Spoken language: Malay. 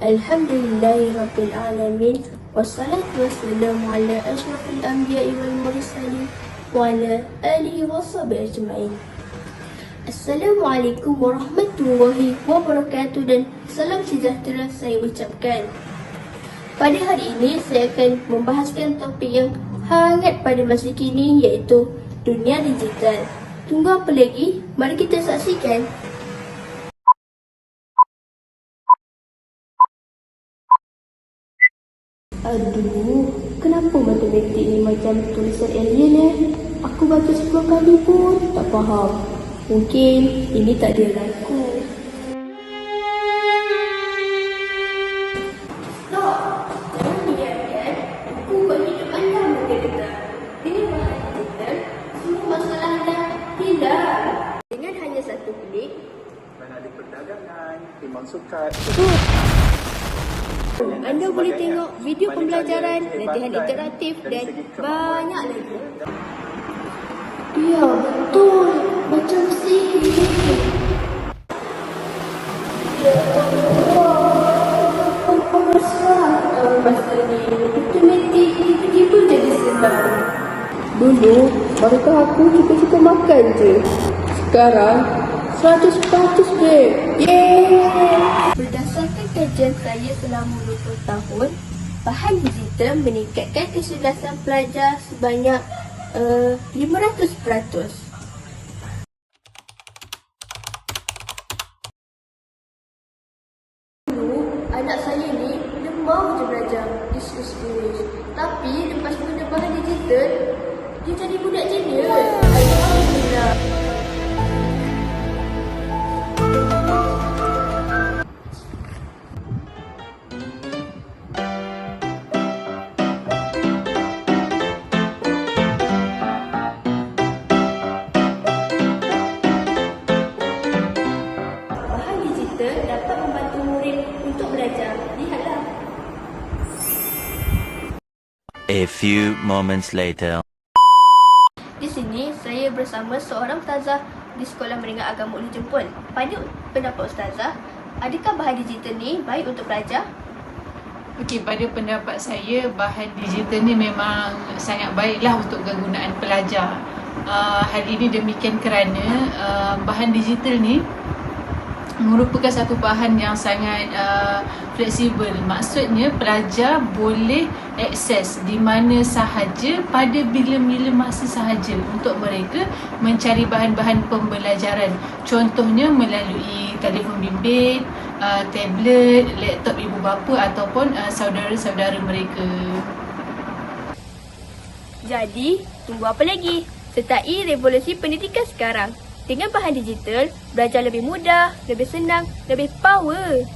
Alhamdulillahi Rabbil Alamin. Wassalatu wassalamu ala ashrafil anbiya wal mursalin Wa ala alihi wa sahbihi ajma'in. Assalamualaikum warahmatullahi wabarakatuh dan salam sejahtera saya ucapkan. Pada hari ini saya akan membahaskan topik yang hangat pada masa kini iaitu dunia digital. Tunggu apa lagi? Mari kita saksikan Aduh, kenapa matematik ni macam tulisan alien eh? Aku baca 10 kali pun tak faham. Mungkin ini tak dia aku. Stop! Jangan biarkan aku buat hidup anda menderita. Dengan bahan digital, semua masalah anda hilang. Dengan hanya satu klik, Mana ada perdagangan, timbang sukat, anda boleh tengok video pembelajaran, latihan interaktif dan banyak lagi. Ya, betul. Macam sihir. Ya Allah. Apa masalah masa ni? Automatik tiba-tiba jadi senang. Dulu, barulah aku suka-suka makan je. Sekarang, 100% babe. Yeay! Berdasarkan kajian saya selama 20 tahun, bahan digital meningkatkan kecerdasan pelajar sebanyak uh, 500%. Business English. Tapi lepas guna bahan digital, dia jadi budak genius. A few moments later. Di sini saya bersama seorang ustazah di Sekolah Menengah Agama Ulu Jempol. Pada pendapat ustazah, adakah bahan digital ni baik untuk belajar? Okey, pada pendapat saya bahan digital ni memang sangat baiklah untuk kegunaan pelajar. Uh, hal ini demikian kerana uh, bahan digital ni merupakan satu bahan yang sangat uh, fleksibel. Maksudnya pelajar boleh akses di mana sahaja pada bila-bila masa sahaja untuk mereka mencari bahan-bahan pembelajaran. Contohnya melalui telefon bimbit, uh, tablet, laptop ibu bapa ataupun uh, saudara-saudara mereka. Jadi, tunggu apa lagi? Sertai revolusi pendidikan sekarang. Dengan bahan digital, belajar lebih mudah, lebih senang, lebih power.